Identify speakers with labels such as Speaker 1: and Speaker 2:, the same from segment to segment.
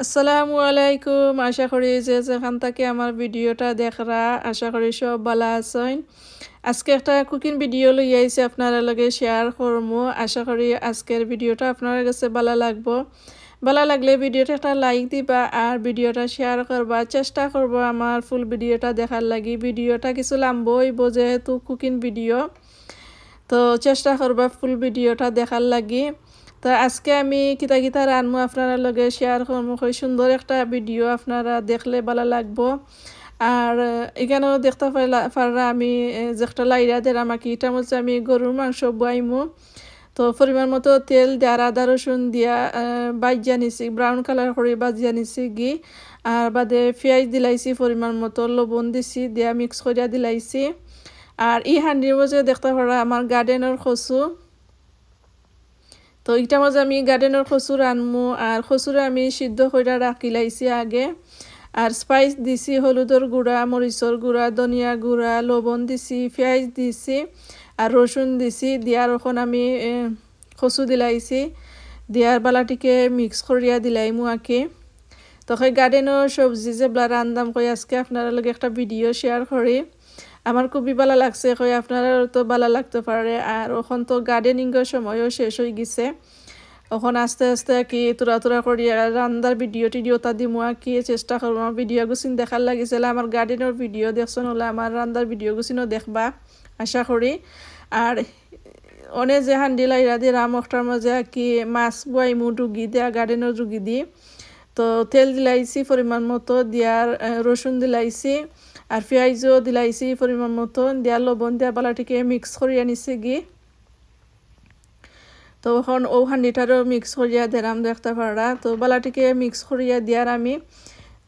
Speaker 1: আসসালামু আলাইকুম। আশা করি যে যেখান থেকে আমার ভিডিওটা দেখরা, আশা করি সব ভালো আছেন। আজকে একটা কুকিং ভিডিও লই আইছি, আপনারা লগে শেয়ার করব আশা করি আজকের ভিডিওটা আপনার কাছে ভালো লাগবো। ভালো লাগলে ভিডিওটা একটা লাইক দিবা আর ভিডিওটা শেয়ার করবা। চেষ্টা করব আমার ফুল ভিডিওটা দেখার লাগি। ভিডিওটা কিছু লাম্বই যেহেতু কুকিং ভিডিও তো চেষ্টা করবা ফুল ভিডিওটা দেখার লাগি। তো আজকে আমি কিতা কিতা রানমু আপনারা লগে শেয়ার করব খুব সুন্দর একটা ভিডিও আপনারা দেখলে ভালো লাগবো। আর, এখানেও দেখতে পাররা আমি যেটা লাইরা দিলাম আমাকে, এটা হচ্ছে আমি গরুর মাংস বয়াইমু। তো পরিমাণ মতো তেল দেওয়ার আদা, রসুন দিয়া বাজিয়া নিছি ব্রাউন কালার করে বাজিয়া নিছি গি। আর বাদে পেঁয়াজ দিলাইছি, পরিমাণ মতো লবণ দিছি, দিয়া মিক্স করিয়া দিলাইছি। আর ই হান্ডির মধ্যে দেখতে পারা আমার গার্ডেনের কচু। তো এটা মাঝে আমি গার্ডেনের খসুর আনমু আর খসুরে আমি সিদ্ধ করে রাখি লাইছি আগে। আর স্পাইস দিছি হলুদর গুঁড়া মরিচর গুঁড়া, ধনিয়া গুঁড়া লবণ দিছি, পেঁয়াজ দিছি আর রসুন দিছি। দিয়ার ওখান আমি খসু দিলাইছি। দিয়ার বালাটিকে মিক্স করিয়া দিলাই মুয়াকে তখন গার্ডেনের সবজি যেগুলা রান্দাম কই আজকে আপনার লগে একটা ভিডিও শেয়ার করি আমার খুবই ভালো লাগছে, কই আপনারা তো ভালো লাগতে পারে। আর ওখান তো গার্ডেনিংয়ের সময়ও শেষ হয়ে গেছে। ওখান আস্তে আস্তে কি তোরা তোরা করি রান্দার ভিডিও টিডিও তা দিমু কি চেষ্টা করব আমার ভিডিও গুছিন দেখার লাগিছিল আমার গার্ডেনের ভিডিও দেখছেন হলে আমার রান্দার ভিডিও গুছিনও দেখবা, আশা করি। আর অনেক যে হান্ডি লাইরা দিয়ে রাম একটার মাঝে কি মাছ বয়াইমু ডুগি দিয়া গার্ডেনের ডুগি দি। তো তেল দিলাইছি পরিমাণ মতো দিয়ার রসুন দিলাইছি। আর পেঁয়াজও দিলাইছি পরিমাণ মতো দিয়া লবণ দিয়া বালাটিকে মিক্স করিয়া নিছে গি। তো এখন ও হান্ডিটারও মিক্স করিয়া দিলাম দেখতে পারা তো বালাটিকে মিক্স করিয়া দিয়ার আমি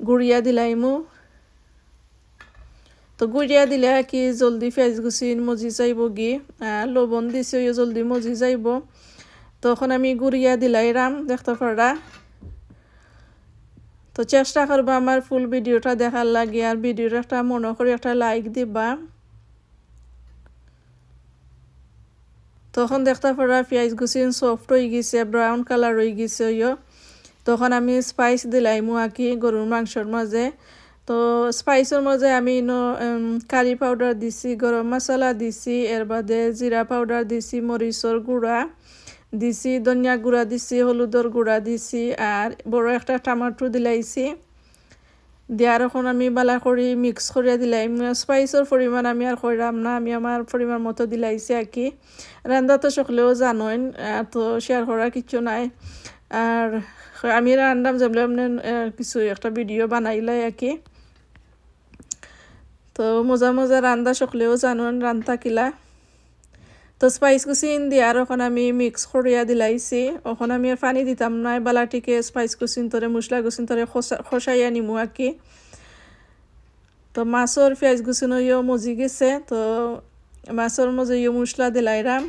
Speaker 1: গুড়িয়া দিলাইমু। তো গুড়িয়া দিলে কি জলদি পেঁয়াজ গুছিন মজি যাইব গি। লবণ দিছে জলদি মজি যাইব। তখন আমি গুড়িয়া দিলাই রাম দেখতে পারা তো চেষ্টা করব আমার ফুল ভিডিওটা দেখার লাগে আর ভিডিওটা একটা মনে করে একটা লাইক দিবা। তখন দেখতে পারা পেঁয়াজ গুছিন সফট হয়ে গেছে ব্রাউন কালার হয়ে গেছে ইয়। তখন আমি স্পাইস দিলাই মুয়াকি গরুর মাংসর মাঝে। তো স্পাইসের মাঝে আমি কারি পাউডার দিছি, গরম মশলা দিছি, এর বাদে জিরা পাউডার দিছি, মরিচর গুঁড়া। দিছি, ধনিয়া গুঁড়া দিছি হলুদর গুঁড়া দিছি আর বড় একটা টমাটো দিলাইছি। দেওয়ার এখন আমি বালা করি মিক্স করিয়া দিলাই স্পাইসের পরিমাণ আমি আর কইরাম না, আমি আমার পরিমাণ মতো দিলাইছি আর কি। রান্না তো সকলেও জানেন তো শেয়ার করার কিছু নাই। আর আমি রান্নাম যেমন কিছু একটা ভিডিও বানাইলাই আর কি। তো মজা মজা রান্দা সকলেও জানেন রান্তা কিলা। তো স্পাইস কুচিন দিয়ার ওখানে আমি মিক্স করিয়া দিলাইছি। ওখানে আমি আর পানি দিতাম নাই, বালাটিকে স্পাইস কুচিন তরে মশলা কুচিন তরে খসাইয়া নিমু আর তো মাছর পেঁয়াজ গুছিনো ইয়েও মজি গেছে। তো মাছর মজে ইয়ে মশলা দিলাইরাম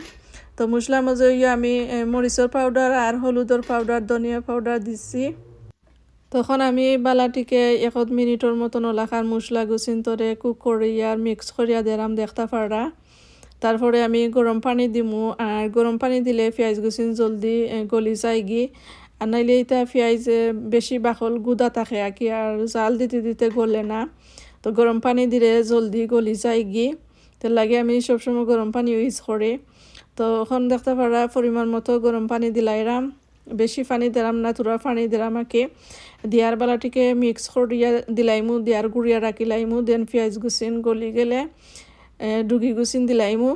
Speaker 1: তো মশলার মজে ইয়ে আমি মরিচর পাউডার আর হলুদর পাউডার ধনিয়া পাউডার দিছি। তখন আমি বালাটিকে এক মিনিটর মতন ওলাখার মশলা গুছিন তরে কুক করিয়া মিক্স করিয়া দিলাম দেখতে পারা তারপরে আমি গরম পানি দিমু, আর গরম পানি দিলে পেঁয়াজ গুছিন জলদি গলি যায় গি। আর নাইলে এটা পেঁয়াজ বেশি বাকল গুদা থাকে আর কি আর জাল দিতে দিতে গলে না। তো গরম পানি দিলে জলদি গলি যায় গি। তো লাগে আমি সবসময় গরম পানি ইউজ করি। তো এখন দেখতে পারা পরিমাণ মতো গরম পানি দিলাইরাম। বেশি পানি দিলাম না, তোরা পানি দিলাম আঁকে। দিয়ার বেলাটিকে মিক্স করিয়া দিলাইমু, দিয়ার গুড়িয়া রাখিলাইমু, দেন পেঁয়াজ গুছিন গলি গেলে। ডুগি গুছিন দিলাইমু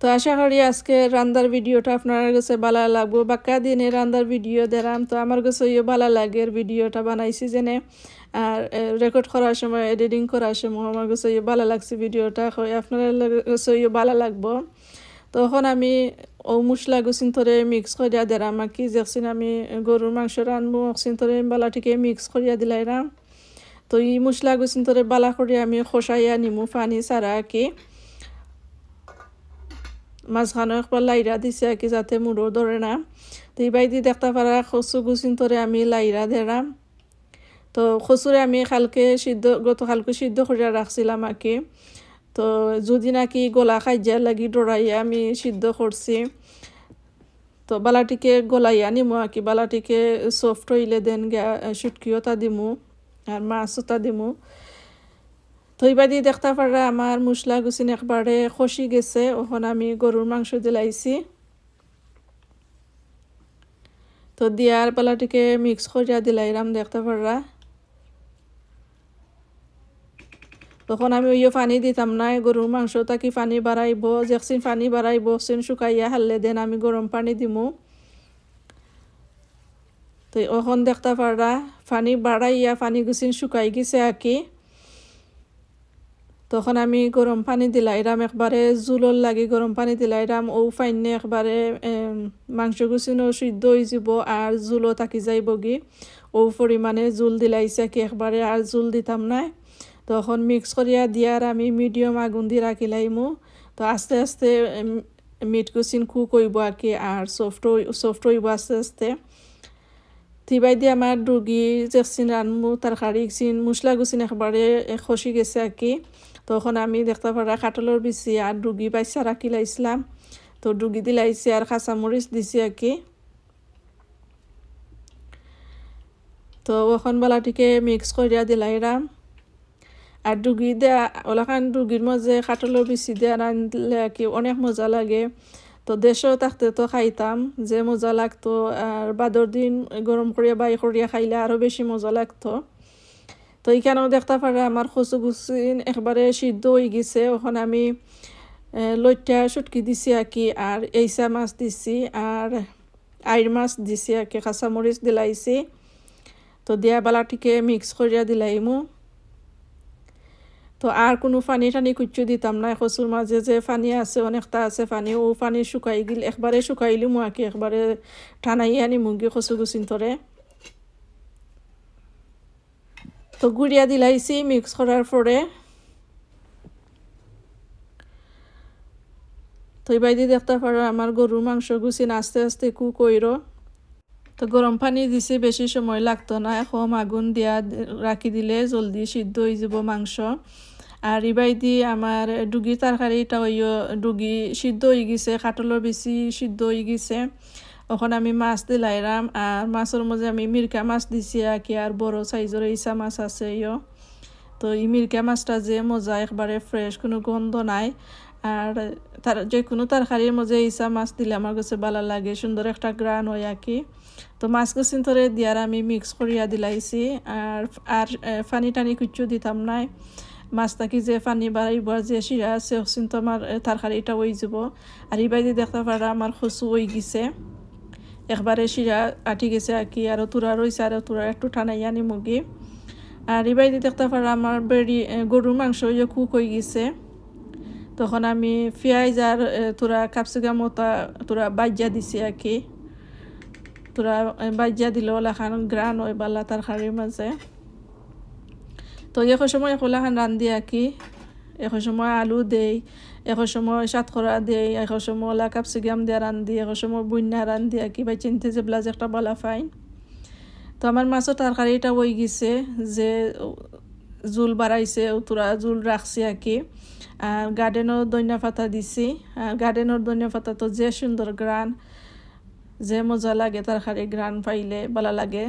Speaker 1: তো আশা করি আজকে রান্দার ভিডিওটা আপনার কাছে ভালো লাগবো। বাক্কা দিনে রান্দার ভিডিও দিলাম তো আমার কাছে ইয়ে ভালো লাগে ভিডিওটা বানাইছি যেনে। আর রেকর্ড করার সময় এডিটিং করার সময় আমার কাছে ইয়ে ভালো লাগছে ভিডিওটা আপনার কাছে ইয়ে ভালো লাগবো। তখন আমি ও মশলা গুছিন ধরে মিক্স করিয়া দিলাম আর কি যেকছিন আমি গরুর মাংস রানবো অক্সিন ধরে বালাটিকে মিক্স করিয়া দিলাইরাম। তো এই মশলা গুছিন ধরে বালা করে আমি খসাইয়া নিমু পানি সারা কি মাঝখানে একবার লাইরা দিছে আর কি যাতে মুড়ো ধরে না। তো এই বাইদি দেখতে পারা খসু গুছিন ধরে আমি লাইরা দেরাম তো খসুরে আমি কালকে সিদ্ধ, গত কালকে সিদ্ধ করিয়া রাখছিলাম আর কি তো যদি নাকি গলা খাইজার লাগি ডরাইয়া আমি সিদ্ধ করছি তো বালাটিকে গলাইয়া নিমু আর কি বালাটিকে সফট হইলে দেন গিয়া শুটকিও তা দিমু। আর মাছও তা দিমু। এবাদি দেখতে পারা আমার মশলা গুছিন একবারে খসি গেছে। ওখানে আমি গরুর মাংস দিলাইছি তো দিয়ার পালাটিকে মিক্স করিয়া দিলাইরাম দেখতে পারা তখন আমি ওই পানি দিতাম না গরুর মাংস তাকি পানি বাড়াইব যেকসিন পানি বাড়াইব সেন শুকাইয়া হারলে দেন আমি গরম পানি দিমু। তো ওখন দেখতে পারা পানি বাড়াইয়া পানি গুছিন শুকাই গেছে আর কি। তখন আমি গরম পানি দিলাইরাম একবারে জুলর লাগি গরম পানি দিলাইরাম ও ফাইনে একবারে মাংস গুছিনো সিদ্ধ হয়ে যাব আর জুলও থাকি যাইব গি। ও পরিমাণে জুল দিলাইছে কি একবারে আর জুল দিতাম নাই। তখন মিক্স করিয়া দিয়ার আমি মিডিয়াম আগুন দিয়ে রাখিলাইমু তো আস্তে আস্তে মিট কুচিন কুক হইব আর কি আর সফট সফট হইব আস্তে আস্তে। তিবাই দিয়ে আমার ডুগি যেকচিন রানমু তরকারি চিন মশলা গুচিন একবারে খসি গেছে আর কি তখন আমি দেখতে পারা কাটলের বিচি আর ডুগি বাইসা রাখি লাইছিলাম তো ডুগি দিলাইছি আর কাঁচামরিচ দিছি আর কি তো ওখান বেলাটিকে মিক্স করিয়া দিলাইরাম আর ডুগি দেয়া ওলাখান ডুগির মাঝে কাটলের বিচি দেয়া রাঁধলে আর কি অনেক মজা লাগে। তো দেশেও থাকতে তো খাইতাম, যে মজা লাগতো, আর বাদর দিন গরম করিয়া বাই করিয়া খাইলে আরও বেশি মজা লাগতো। তো এইখানেও দেখতে পারে আমার কচু গুচিন একবারে সিদ্ধ হয়ে গেছে, ওখানে আমি লইটা সুটকি দিছি আর কি আর এইসা মাছ দিছি, আর আইর মাছ দিছি আর কি কাঁচামরিচ দিলাইছি। তো দিয়া বেলাটিকে মিক্স করিয়া দিলাইমু। তো আর কোনো পানি টানি কুচু দিতাম না। কচুর মাঝে যে পানি আছে, অনেকটা আছে পানি ও পানি শুকাই গিল একবারে শুকাইলি মুয়াকে একবারে টানাই আনি মুগি কচু গুচিন তরে তো গুড়িয়া দিলাইছি মিক্স করার পরে তো দিয়ে দেখতে পারো আমার গরুর মাংস গুছিন আস্তে আস্তে কু কইর তো গরম পানি দিছি বেশি সময় লাগতো না। এখন আগুন দিয়া রাখি দিলে জলদি সিদ্ধ হয়ে যাব মাংস। আর ইবাই দি আমার ডুগি তরকারিটা ওইও ডুগি সিদ্ধ হয়ে গেছে কাটলের বেশি সিদ্ধ হয়ে গেছে। ওখানে আমি মাছ দিলাইরাম আর মাছের মধ্যে আমি মিরকা মাছ দিছি কি আর বড় সাইজের ইসা মাছ আছে ইয়। তো এই মিরকা মাছটা যে মজা, একবারে ফ্রেশ কোনো গন্ধ নাই। আর তার যে কোনো তরকারির মধ্যে ইসা মাছ দিলে আমার কাছে ভালো লাগে, সুন্দর একটা গ্রান হয় আর কি তো মাছ গছিন ধরে দিয়ার আমি মিক্স করিয়া দিলাইছি, আর আর ফানি টানি কিচ্ছু দিতাম নাই। মাছ থাকি যে পানি বাড়াইব যে শিরা আছে তো আমার তরকারিটা ওই যাব। আর এই বাইরে দেখতে পারা আমার খসু ওই গেছে। একবারে শিরা আটি গেছে আর কি আরও তুরা রয়েছে আরও তুরা একটু টানাই আনি মুগি আর এই বাইরে দেখতে পারা আমার বেড়ি গরুর মাংস ইয়ে কুক হয়ে গেছে। তখন আমি পেঁয়াজ আর তোরা ক্যাপসিকাম ওটা তোরা বাজ্যা দিছি আর কি। তোরা বাজ্যা দিল ওলাখান গ্রান হয় বালা তার খারির মাঝে। তো এখন সময় এখন রান্ধি আর কি এখন সময় আলু দেই এখন সময় সাতখরা দেই এখন সময় ওলা ক্যাপসিকাম দিয়ে রান্ধি এখন সময় বন্যা রান্ধি আর কি বা চিনতে যে ব্লাজ একটা বলা ফাইন তো আমার মাছের তরকারিটা ওই গেছে যে জুল বাড়াইছে তোরা জুল রাখছি আর কি আর গার্ডেনও দৈন্য পাতা দিছি। আর গার্ডেনের দৈন্য পাতা তো যে সুন্দর গ্রান যে মজা লাগে তরকারি গ্রান পাইলে ভালো লাগে।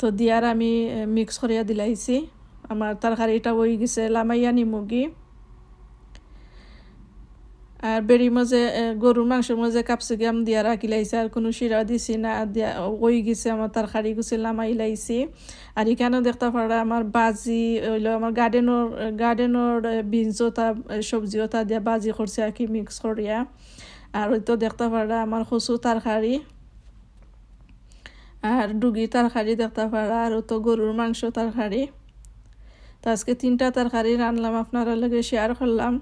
Speaker 1: তো দিয়ার আমি মিক্স করিয়া দিলাইছি আমার তরকারিটা ওই গেছে লামাইয়া নিমুগি আর বেড়ি মাঝে গরুর মাংসের মাঝে ক্যাপসিকাম দিয়া রাখি লাইছে আর কোনো শিরা দিছি না, দিয়া ওই গেছে আমার তরকারি গুছি লামাই লাইছি আর এখানেও দেখতে পারা আমার বাজি হইল আমার গার্ডেনর গার্ডেনর গার্ডেনের গার্ডেনের বিনজতা সবজিওতা দিয়া বাজি করছে আর কি মিক্স করিয়া আর ওই তো দেখতে পারা আমার কচু তরকারি আর ডুগি তরকারি দেখতে পারা, আর তো গরুর মাংস তরকারি। তো আজকে তিনটা তরকারি রানলাম আপনারা লগে শেয়ার করলাম।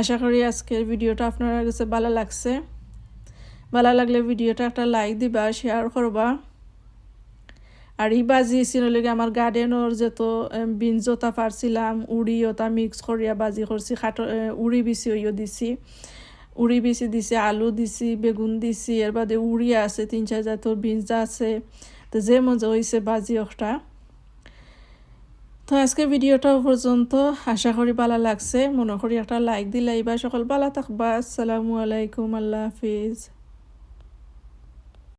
Speaker 1: আশা করি আজকের ভিডিওটা আপনার কাছে ভালো লাগছে। ভালো লাগলে ভিডিওটা একটা লাইক দিবা শেয়ার করবা। আর ই বাজি লেগে আমার গার্ডেনের যত বিন জোতা পারছিলাম উড়ি ওটা মিক্স করিয়া বাজি করছি খাটো উড়ি বিচি ওইও দিছি। উড়ি বেশি দিছে, আলু দিছি, বেগুন দিছি, এর বাদে উড়ি আছে, তিন চার জাতর বিনস আছে। তো যে মজা হয়েছে বাজি একটা তো আজকে ভিডিওটা পর্যন্ত আশা করি ভালো লাগছে। মনে করি একটা লাইক দিলে এবার সকল ভালো থাকবা। আসসালামু আলাইকুম, আল্লাহ হাফিজ।